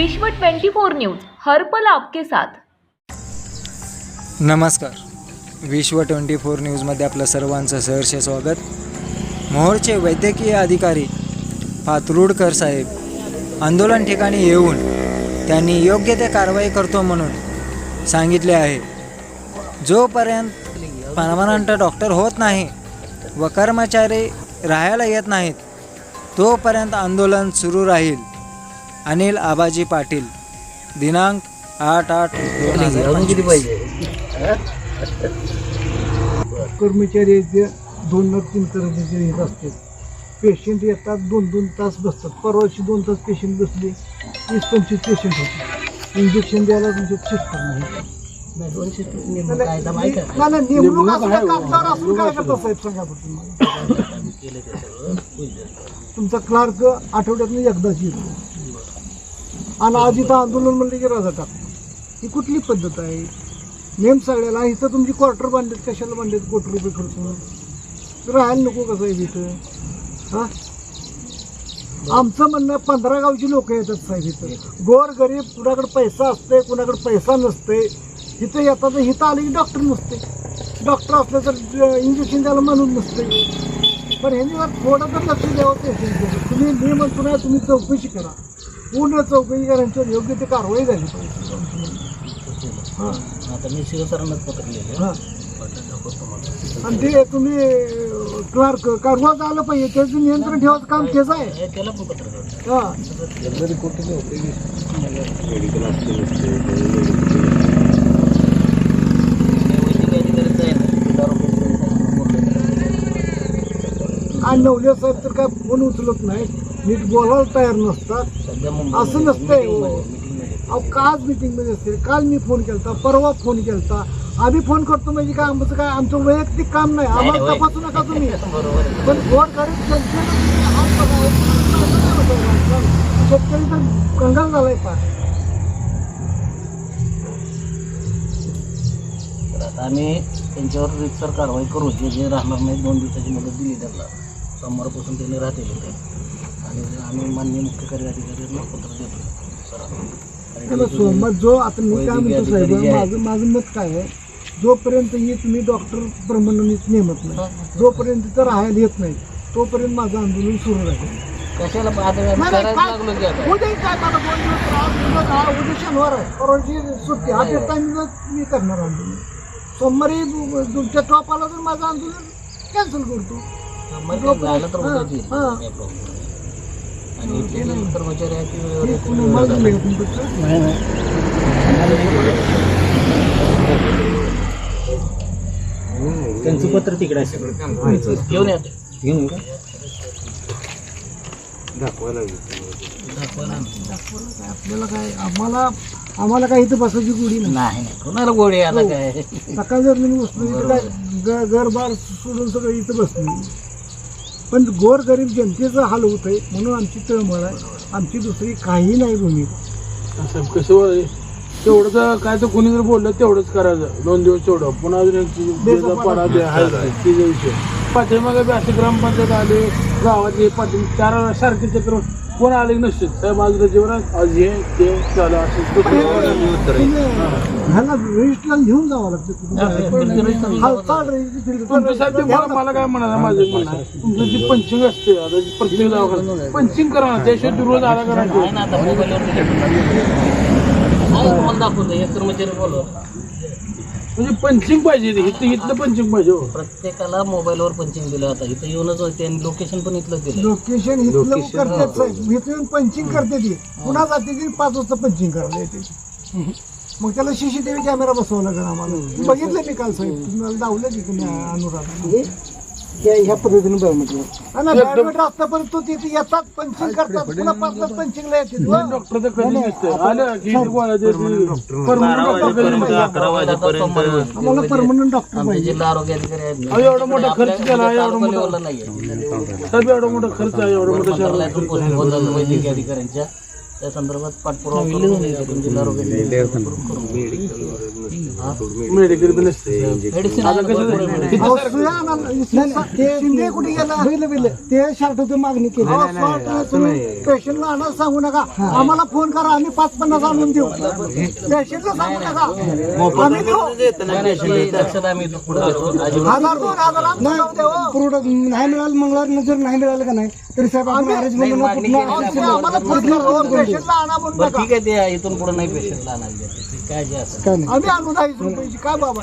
विश्व 24 न्यूज हर्पल आपके साथ. नमस्कार. विश्व ट्वेंटी फोर न्यूजमध्ये आपलं सर्वांचं सहर्ष स्वागत. मोहोळचे वैद्यकीय अधिकारी पातरुडकर साहेब आंदोलन ठिकाणी येऊन त्यांनी योग्य ते कारवाई करतो म्हणून सांगितले आहे. जोपर्यंत परमनंट डॉक्टर होत नाही व कर्मचारी राहायला येत नाहीत तोपर्यंत आंदोलन सुरू राहील. अनिल आबाजी पाटील दिनांक आठ आठ दोन हजार कर्मचारी आहेत जे दोन न तीन कर्मचारी येत असतात पेशंट येतात दोन दोन तास बसतात परवाशी दोन तास पेशंट बसले वीस पंचवीस पेशंट होते इंजेक्शन द्यायला तुमचे चेक नाही नाही नेमणूक असं काय कामगार असून काय करता साहेब सांगा बरं तुम्हाला आम्ही केलं त्याचं तुमचा क्लार्क आठवड्यातून एकदाच येतो आणि आज इथं आंदोलन म्हणले की राजा टाकतो ही कुठली पद्धत आहे? नेम सगळ्याला इथं तुमची क्वार्टर बांधलेत कशाला बांधलेत कोटी रुपये खर्च राहायला नको कसं आहे इथं? हां? आमचं म्हणणं पंधरा गावची लोक येतात साहेब इथं. गोर गरीब कुणाकडे पैसा असते कुणाकडे पैसा नसते इथं येतात इथं आले की डॉक्टर नसते डॉक्टर असलं तर इंजेक्शन द्यायला म्हणून नसते पण ह्यांनी थोडं तर लक्ष द्यावं पेशंटकडे तुम्ही म्हणतो ना तुम्ही चौकशी करा. पूर्ण चौकशी करा यांच्यावर योग्य ते कारवाई झाली पाहिजे. हां. आता मी शिवसरांनाच पत्र लिहिलं हां. आणि ते तुम्ही क्लार्क कारवा झालं पाहिजे त्याचं नियंत्रण ठेवायचं काम त्याचं आहे. हे त्याला पण पत्र द्यावं. हां. जरी कुठे वैद्यकीय अधिकारीचं आहे ना, ते दारू पिऊन मोठं आणि नवले साहेब तर काय फोन उचलत नाही नीट बोलायला तयार नसतात. असं नसतंय हो. अहो काल मीटिंगमध्ये असते. काल मी फोन केलता परवा फोन केलता. आम्ही फोन करतो म्हणजे काय आमचं काय आमचं वैयक्तिक काम नाही. आम्हाला तपासू नका तुम्ही. पण हात बघावे. शेतकरी तर कंगाल झालाय आता आम्ही त्यांच्यावर रितसर कारवाई करू जे जे राहणार नाही दोन दिवसाची मुदत दिली त्यांना. सोमवारपासून त्यांनी राहतील होते आणि आम्ही माननीय मुख्य पत्र देतो. त्याला सोमवार जो आता मी काय म्हणतो साहेब माझं माझं मत काय आहे जोपर्यंत ही तुम्ही डॉक्टर प्रमाणित नेमत नाही जोपर्यंत तिथं राहायला येत नाही तोपर्यंत माझं आंदोलन सुरू राहील. कशाला आता करायला काय- लागलो की आता? उद्या काय मला दोन दिवस राहा, उद्या राहा, उद्या शनिवार आहे. परवाची सुट्टी. हा मी करणार आंदोलन. सोमवारी तुमच्या टॉप आला तर माझं आंदोलन कॅन्सल करतो. मग ते झालं तर हां, उद्याच. येईल. हां. काय problem? नाही. आणि कर्मचारी ते हे? त्यांचं पत्र तिकडे असेल. घेऊन या. ते. घेऊन येऊ. दाखवायला आपल्याला काय आम्हाला आम्हाला काय इथं बसायची गोडी नाही. नाही नाही. कोणाला गोडी आहे आता काय? सकाळ जर मी बसलो इथं काय ग- घरबार सोडून सगळं इथं बसलो. पण गोर गरीब जनतेचा हाल होत आहे म्हणून आमची तळमळ आहे. आमची दुसरी काही नाही भूमिका असं कसं होय? तेवढं काय तर कोणी जर बोललं तेवढंच करायचं. दोन दिवस तेवढं. पुन्हा अजून एक पाडा विषय. पाठीमागे बी असे ग्रामपंचायत आले गावातले पाठी चार सारखे चक्र कोण आले नसते साहेब आज रजेवर आहे, आज हे ते झालं असं ह्याला रजिस्टरला घेऊन जावं लागतं तुमच्यासाठी मला काय म्हणाला माझं म्हणणं तुमचं जी पंचिंग असते आता जी प्रत्येक दवाखान्यात पंचिंग करा ना त्याशिवाय रोज आला करा तुम्हाला दाखवतो कर्मचारी बोलव म्हणजे पंचिंग पाहिजे इथं इथलं पंचिंग पाहिजे हो. प्रत्येकाला मोबाईलवर पंचिंग दिलं आता इथं येऊनच त्यांनी लोकेशन पण इथलंच दिलं लोकेशन इथलं करतात साहेब. इथून पंचिंग करते ती. पुन्हा जाते ती पाच वाजता पंचिंग करायला येते मग त्याला सीसीटीव्ही कॅमेरा बसवावा लागेल आम्हाला? बघितलं मी काल साहेब. तुम्हाला दावलं की तुम्ही अनुराग. ह्या पद्धतीने बॅडमिंटन आतापर्यंत तो तिथे येतात पंचिंग करतात. पुन्हा पाच तास पंचिंगला येते. डॉक्टर तर कधी नसतं आलं की परमनंट डॉक्टर कधी नसतं आम्हाला परमनंट डॉक्टर आमचे पाहिजे. जिल्हा आरोग्य अधिकारी आहेत. ना, अहो, एवढा मोठा आपल्या- खर्च केला, एवढा मोठा- तालुका level ला नाहीये. साहेब एवढा मोठा खर्च आहे एवढा मोठा पोस्ट वैद्यकीय अधिकाऱ्यांच्या. त्या संदर्भात पाठपुरावा करून जिल्हा आरोग्य अधिकारी करून करू. मेडिकल बी नसते शिंदे कुठे गेला बघितलं बघितलं ते शर्ट होतं मागणी केली तुम्ही पेशंटला आणायला सांगू नका आम्हाला फोन करा आम्ही पाच पन्नास आणून देऊ पेशंटला सांगू नका आम्ही देऊ हजार दोन हजार आम्ही हो. प्रोडक्ट नाही मिळालं मंगळवार जर नाही मिळालं का नाही तरी साहेब आपण अरेंज आम्हाला फोन करा पेशंटला आणा म्हणून नका ठीक आहे ते इथून पुढे नाही पेशंटला आणायला काय जे असं आम्ही आणू वीस रुपयाची काय बाबा?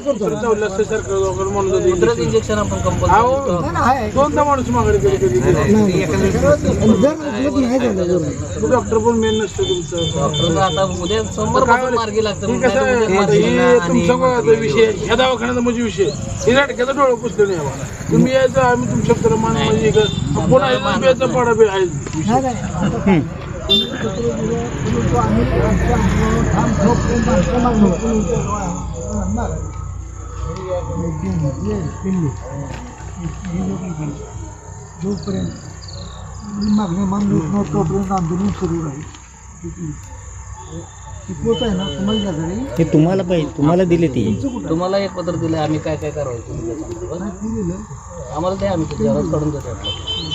करतो. कुत्र्याचं इंजेक्शन आपण नाही, आहे. दोनदा माणूस मागणी कधी कधी जर उपलब्ध नाही झालं बरोबर. डॉक्टर पण मेन नसतो तुमचं. डॉक्टर आता उद्या सोमवारपासून मार्गी लागतं हे कसं आहे, आता हे तुमचा कोणाचा विषय. ह्या दवाखान्याचा म्हणजे विषय. हे नाटकाचा डोळं पुसलं नाही आम्हाला. तुम्ही यायचं आम्ही तुमच्या प्रमाणे म्हणजे इकडं पुन्हा पाडा बी आहे. नाही, नाही. आता जोपर्यंत ही मागणी मान्य होत नाही तोपर्यंत आंदोलन सुरू राहील ती पोच आहे ना तुम्हाला द्या हे तुम्हाला पाहिजे तुम्हाला दिले ती तुम्हाला एक पत्र दिलं आम्ही काय काय त्या संदर्भात. आम्हाला ते आम्ही त्याच्यावर काढून देतो आपल्याला.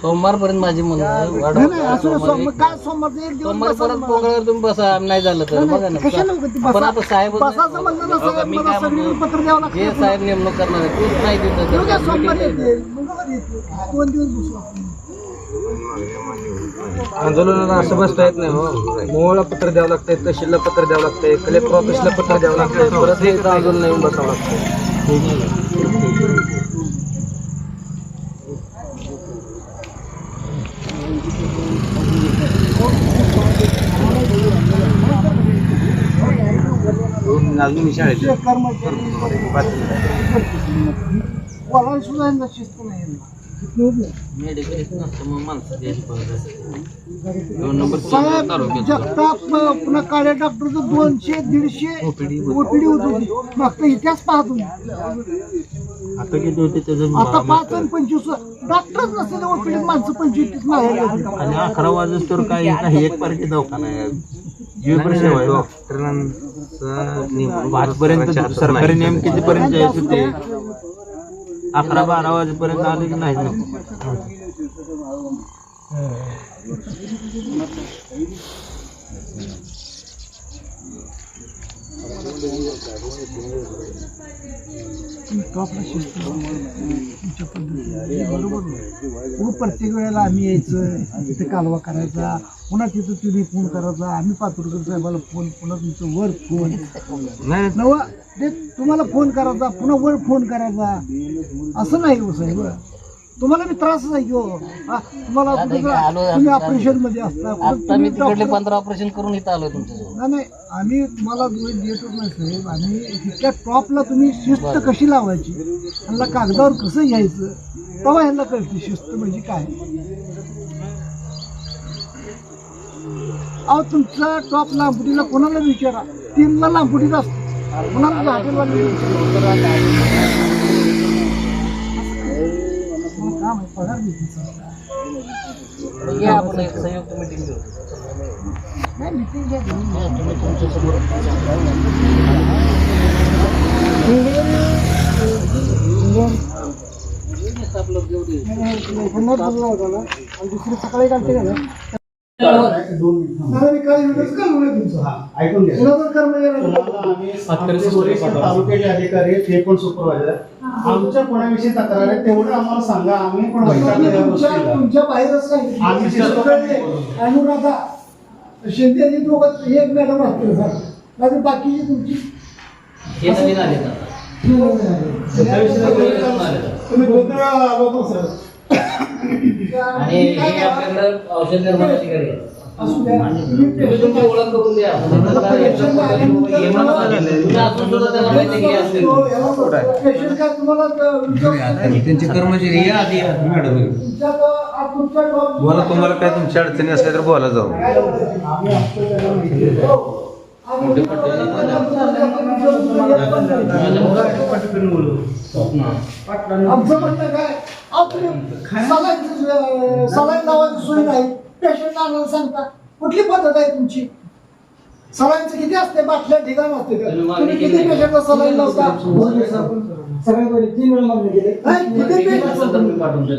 सोमवारपर्यंत माझी म्हणणं आहे, वाढवा. नाही नाही असं सोम- मग काय सोमवारचं एक दिवस सोमवार बसा परत ना. पोंगळावर तुम्ही बसा नाही झालं तर. बघा ना कशाला उगाच ती पण बसा- आता साहेब बसाचं म्हणलं ना हो साहेब मी मला काय सगळीकडे म्हणतो? पत्र द्यावं जे साहेब नेमणूक करणार आहे. तेच नाही देत तर उद्या meeting सोमवारी नाही देत. येते. मंगळवारी येते. दोन दिवस बसू आपण. आंदोलनाला असं बसता येत नाही हो. मोहळा पत्र द्यावं लागतंय तहसीलला पत्र द्यावं लागतंय कलेक्टर ऑफिसला पत्र द्यावं लागतंय. परत हे इथं आंदोलन येऊन बसावं लागतं ते कर्मचारी कोणाला सुद्धा यांना शिस्त नाही यांना. Medical इथं नसतं, मग जगताप पुन्हा काळ्या डॉक्टरचं दोनशे दीडशे ओपीडी होत. होती मागचा इतिहास पाहत होती. आता किती होते त्याचं? आता पाच आणि पंचवीस. डॉक्टरच नसते ओपीडी माणसं पंचवीस. आणि अकरा वाजत तर काय काही एक पार्टी दवाखाना आहे. आहे. आजपर्यंत सरकारी नियम कितीपर्यंत जायचे होते अकरा बारा वाजेपर्यंत आले की नाही शिस्त तुमच्या बरोबर. मग प्रत्येक वेळेला आम्ही यायचं तिथे कालवा करायचा पुन्हा तिथं तुम्ही फोन करायचा आम्ही पातुरकर साहेबाला फोन पुन्हा तुमचं वर फोन. नव ते तुम्हाला फोन करायचा पुन्हा वर फोन करायचा. असं नाही हो साहेब. तुम्हाला बी त्रासच आहे की हो? हा, तुम्हाला कुठं तुम्ही ऑपरेशनमध्ये असता कुठं आता मी तुम्ही तिकडले doctor- पंधरा ऑपरेशन करून इथं आलोय तुमच्याजवळ नाही नाही आम्ही तुम्हाला वेळ नाही साहेब. आम्ही इतक्या टॉपला तुम्ही शिस्त कशी लावायची? ह्यांना कागदावर कसं घ्यायचं? तेव्हा ह्यांना कळते शिस्त म्हणजे काय. अहो तुमचा टॉप लांबुटीला कोणाला विचारा? तीनला लांबुटीत असतो. कोणाला हॉटेलवाला विचारा. काम आहे पगार या आपण एक संयुक्त घेऊ. नाही घ्या तुम्ही तुमच्या आणि दुसरी सकाळी काढते का तालुक्याचे अधिकारी हे पण सुपरवायझर आमच्या कोणाविषयी तक्रार आहे तेवढं आम्हाला सांगा. आम्ही पण तुमच्या बाहेरच अनुराधा शिंदे एक मॅडम असतील सर. बाकी बाकीची तुमची हे नवीन आले आता. तुम्ही सर? आणि हे आपल्याकडं औषध निर्माणाची अधिकारी आहे असू द्या तुम्ही तुमची ओळख करून द्या तुम्ही असून सुद्धा त्याला माहिती की पेशंट काय तुम्हाला त्यांचे कर्मचारी या आधी मॅडम तुमच्या तुमच्या बोला तुम्हाला काय तुमच्या अडचणी असल्या तर बोला जाऊ. अहो, तुम्ही सलाईन सलाईन लावायची सोय नाही पेशंट आणायला सांगता कुठली पद्धत आहे तुमची सलाईनचं किती असते बाटल्या ठिकाण असते तुम्ही किती पेशंटला सलाईन लावता सगळ्यांकडे तीन वेळा मागणी केली किती असेल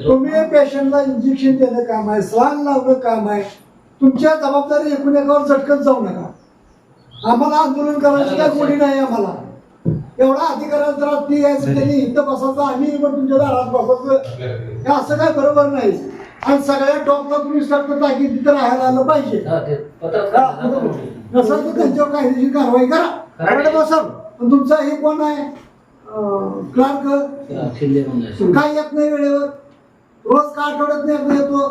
तुम्ही पेशंटला इंजेक्शन देणं काम आहे सलाईन लावणं काम आहे तुमच्या जबाबदारी एकूण एकावर झटकत जाऊ नका आम्हाला आंदोलन करायची काय गोडी नाही आम्हाला. एवढा अधिकाराला त्रास ती यायचं त्यांनी इथं बसायचं आम्ही पण तुमच्या दारात बसायचं. हे असं काय बरोबर नाही. आणि सगळ्या टॉपला तुम्ही सगळं टाकी तिथं राहायला आलं पाहिजे. हा, हा. नसेल तर त्यांच्यावर कायदेशीर कारवाई करा. मॅडम बसल. पण तुमचा हे कोण आहे? क्लार्क हा. काय येत नाही वेळेवर? रोज का आठवड्यात नाही येतो?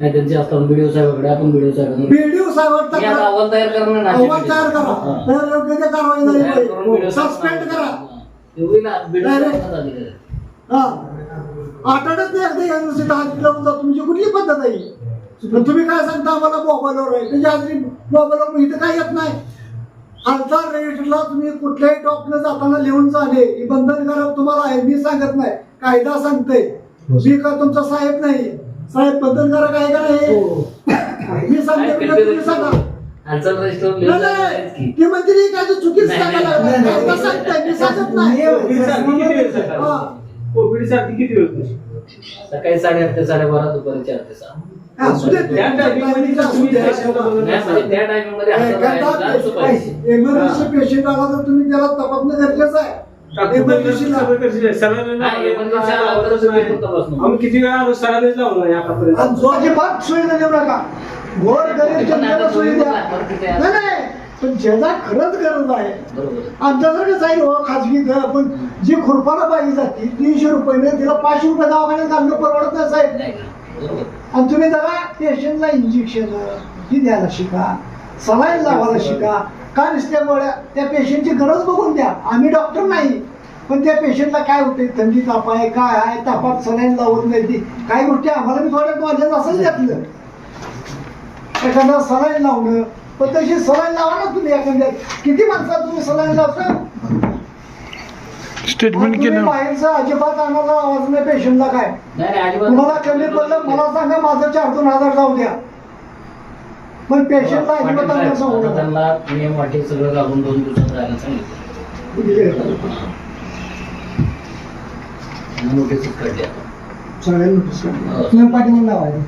नाही त्यांचे असतात व्हिडिओ साहेबाकडे आपण व्हिडिओ साहेब बीडीओ साहेबांना मी आता तक्रार- अहवाल तयार करणार ना अहवाल तयार करा. तर योग्य ते कारवाई झाली तयार करून पाहिजे व्हिडिओ सस्पेंड साहेब- करा. ना, व्हिडिओ नाही, अधिकार. हा. आठवड्यात नाही एकदा युनिव्हर्सिटी हाजरी लावून जा तुमची कुठली पद्धत आहे? पण तुम्ही काय सांगता आम्हाला मोबाईलवर? आहे त्याची हाजरी मोबाईलवर इथं काय येत नाही? हालचाल रजिस्टरला तुम्ही कुठल्याही टॉपला जाताना लिहून जाणे ही बंधनकारक तुम्हाला आहे मी सांगत नाही. कायदा सांगते मी का तुमचा साहेब नाही? साहेब बंधनकारक आहे का नाही मी सांगते काय म्हणजे तुम्ही सांगा. हालचाल की. ते म्हणजे नाही काय चुकीचं नाही, सांगायला नाही, मी सांगत नाही. हा. सकाळी साडेआठ ते साडेबारा दुपारी चार ते सहा. म्हणजे त्या टायमिंगमध्ये. एमर्जन्सी पेशंट आला तर तुम्ही त्याला तपासणं गरजेचं आहे. हा, तपासणं. किती वेळा सरांनीच लावला आतापर्यंत. आणि जो अजिबात सोयीला देऊ नका. गोर गरीब जनतेला सोयी द्या. नाही नाही. पण ज्याचा खरंच गरज आहे आमच्यासारखंच आहे हो खाजगी घर पण जी खुरपाला पाहिजे जाते तीनशे रुपये तिला पाचशे रुपये दवाखान्यात घालणं परवडत नाही साहेब. आणि तुम्ही जरा पेशंटला इंजेक्शन ही द्यायला शिका. सलाईन लावायला शिका. का नुसत्या गोळ्या त्या पेशंटची गरज बघून द्या. आम्ही डॉक्टर नाही. पण त्या पेशंटला काय होते थंडी ताप आहे काय आहे? तापात सलाईन लावत नाही ती. काही गोष्टी आम्हाला मी थोड्या नॉलेज असेल त्यातलं एखादा सलाईन लावणं. पण तशी सलाईन लावा ना तुम्ही एखाद्या. किती माणसात तुम्ही सलाईन लावता? स्टेटमेंट तुम्ही बाहेरचं अजिबात आणायला आवाज नाही पेशंटला काय? तुम्हाला कमी पडलं मला सांगा माझं चार दोन हजार जाऊ द्या. पण पेशंटला अजिबात सांगू नका. त्यांना नियम वाटी सगळं घालून दोन दिवसात राहायला सांगितलं नोटीसच काढली आता. सगळ्यांना दुसरं. हो. लावायचं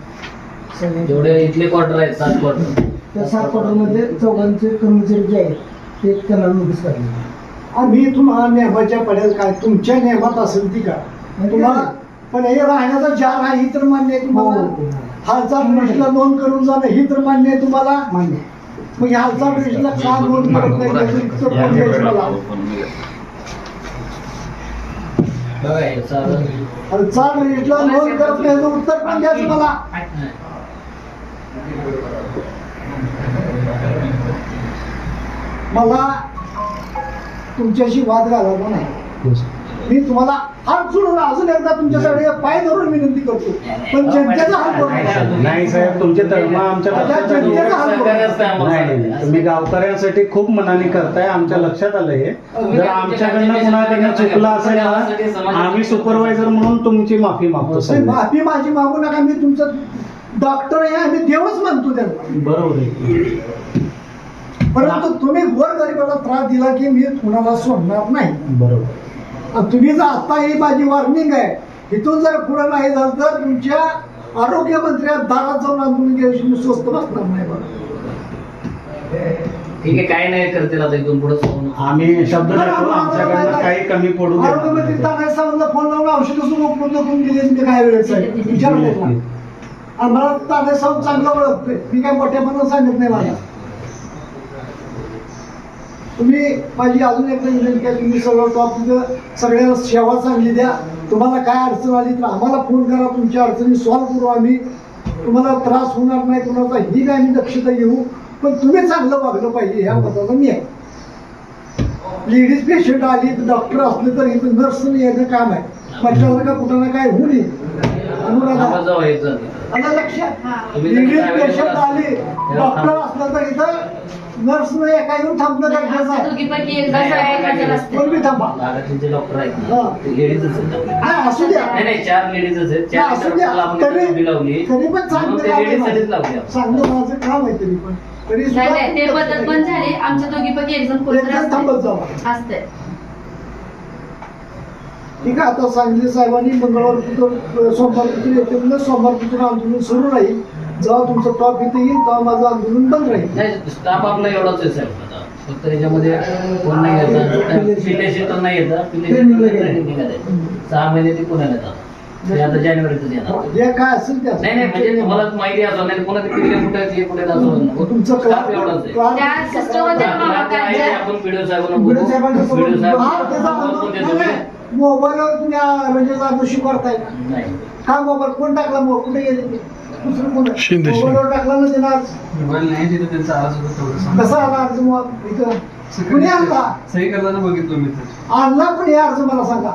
सगळे जेवढे इथले क्वार्टर आहेत सात क्वार्टर त्या सात क्वार्टरमध्ये चौघांचे कर्मचारी जे आहेत ते त्यांना नोटीस काढली आम्ही तुम्हाला नियमाच्या पडेल काय तुमच्या नियमात असेल ती का तुम्हाला पण हे राहण्याचा जार आहे ही तर मान्य आहे तुम्हाला हो. हालचाल प्रश्नला नोंद करून जाणं ही तर मान्य आहे तुम्हाला? मान्य. मग हालचाल प्रश्नला का नोंद करत नाही? त्याचं उत्तर कोण द्यायचं मला बघा हे साधं हालचाल रजिस्टरला नोंद करत नाही याचं उत्तर पण द्यायचं मला मला तुमच्याशी वाद घालायचा नाही. मी तुम्हाला हात सोडून अजून एकदा तुमच्यासाठी पाय धरून विनंती करतो. पण जनतेचा हात नका. नाही साहेब तुमचे धर्म आमच्या लक्षात आले जनतेचा हात. नाही नाही तुम्ही गावकऱ्यांसाठी खूप मनाने करताय. आमच्या लक्षात आलं हे. जर आमच्याकडनं कुणाकडनं चुकलं असेल ना आम्ही सुपरवायझर म्हणून तुमची माफी मागतो साहेब माफी माझी मागू नका. मी तुमचं डॉक्टर आहे आम्ही देवच म्हणतो त्यांना बरोबर आहे. परंतु तुम्ही गोरगरिबाला त्रास दिला की मी कुणाला सोडणार नाही. बरोबर. तुम्ही जर आता ही माझी वॉर्निंग आहे इथून जर पुढे नाही झालं तर तुमच्या आरोग्य मंत्र्या दारात जाऊन आंदोलन केल्याशी मी स्वस्त बसणार नाही बघा ठीक आहे काय नाही करतील आता इथून पुढे आम्ही शब्द आमच्याकडनं काही कमी पडू आरोग्य देणार मंत्री नाही. तानाजी सावंतला फोन लावून औषध सुद्धा उपलब्ध करून दिली मी काय वेळेस आहे विचार आणि मला तानाजी सावंत चांगलं ओळखतोय. मी काय मोठ्यापणा सांगत नाही मला. तुम्ही माझी अजून एकदा विनंती आहे तुम्ही सगळं टॉप तिथं सगळ्यांना सेवा चांगली द्या. तुम्हाला काय अडचण आली तर आम्हाला फोन करा तुमच्या अडचणी सॉल्व्ह करू आम्ही. तुम्हाला त्रास होणार नाही कुणाचा ही काय मी दक्षता घेऊ. पण तुम्ही चांगलं वागलं पाहिजे ह्या मताचा मी आहे. लेडीज पेशंट आली तर डॉक्टर असले तर इथं नर्स येणं काम आहे. म्हटल्यावर का कुठं ना काय होऊ नये. लक्षात? लेडीज पेशंट आली डॉक्टर असलं तर इथं नर्स नाही एका येऊन दोघीपैकी असते थांबा. डॉक्टर हा. ते लेडीजच आहेत हा असू द्या. नाही नाही चार लेडीजच आहेत. चार असू द्या. डॉक्टरला आपण तरी ड्युटी लावली. तरी पण ते लावली माझं. आपण. चांगलं माझं काम आहे तरी पण. तरी नाही सुद्धा नाही ते बदल पण झाले. आमच्या दोघीपैकी एक जण कोणतरी एकदा थांबत जावा. असते. असते ठीक आहे आता सांगली साहेबांनी मंगळवारपासून सोमवारपासून येते म्हणजे सोमवारपासून आंदोलन सुरू राहील. जेव्हा तुमचं टॉप इथे येईल तेव्हा माझं आंदोलन बंद राहील नाही स्टाफ आपला एवढाच आहे साहेब आता. फक्त त्याच्यामध्ये कोण नाही येतात तर नाही येतात पिल्लेशी Training ला गेले. ट्रेनिंग निघाले सहा महिने ते पुण्याला येतात ते आता जानेवारीतच येणार जे काय असेल ते नाही नाही म्हणजे माहिती असं नाही कुठे हे कुठे आहेत असं तुमचं स्टाफ एवढाच आहे त्या सिस्टममध्ये माहिती आपण व्हिडिओ साहेबांना व्हिडिओ साहेबांचं बोलू. व्हिडिओ साहेब हा, त्याचा बोलून देतो मी. मोबाईलवर तुम्ही रजेचा दोषी करताय नाही हा मोबाईल कोण टाकला मग कुठे गेले ते? दुसरं कोण मोबाईलवर टाकला ना त्यानं आज. मोबाईल नाही तिथं त्यांचा आवाज होता तेवढं कसा आला अर्ज मग? इथं. कुणी आणला? सही करताना बघितलं मी तर आणला कुणी अर्ज मला सांगा?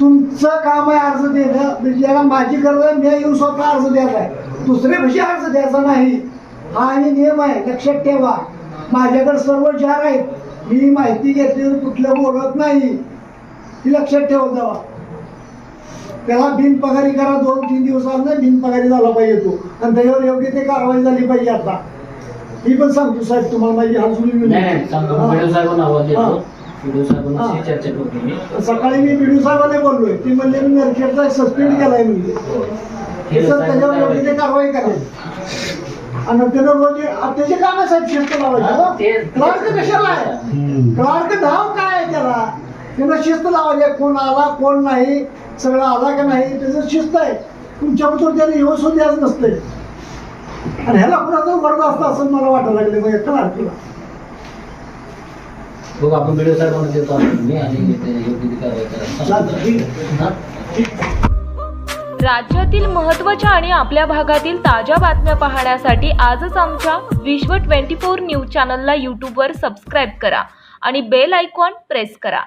तुमचं काम आहे अर्ज देणं. म्हणजे ज्याला माझी गरज आहे मी येऊन स्वतः अर्ज द्यायचा आहे. दुसरे कशी अर्ज द्यायचा नाही. हा आणि नियम आहे लक्षात ठेवा. माझ्याकडे सर्व जार आहेत. मी माहिती घेतली कुठलं बोलत नाही. ही लक्षात ठेवत जावा. त्याला बिनपगारी करा दोन तीन दिवसांना बिनपगारी झाला पाहिजे तो. आणि त्याच्यावर योग्य ते कारवाई झाली पाहिजे आता. ही पण सांगतो साहेब तुम्हाला माझी हात हा. मी. सकाळी मी बीडीओ साहेबांना बोललोय. ते म्हणले मी नरखेडचा सस्पेंड केलाय म्हणजे हे. सर त्याच्यावर योग्य ते कारवाई करायची आणि त्यानं रोज त्याचे काम आहे साहेब शिस्त हा, लावायचं क्लार्क कशाला आहे? क्लार्क नाव काय त्याला? त्यानं शिस्त लावायची कोण आला कोण नाही. सगळं आला का नाही त्याचं शिस्त आहे. तुमच्याबद्दल त्याने येऊ सुद्धा नसते आणि ह्याला कुणाचं वर्ग असतं असं मला वाटायला लागले म्हणजे क्लार्कला बघ आपण व्हिडिओ साहेबांना देतो आता मी आणि ते योग्य ती कारवाई करा. चालतं, ठीक. आहे. हा? राज्यातील महत्त्वाच्या आणि आपल्या भागातील ताज्या बातम्या पाहण्यासाठी आजच आमच्या विश्व 24 न्यूज चॅनलला यूट्यूबवर सबस्क्राईब करा आणि बेल आयकॉन प्रेस करा.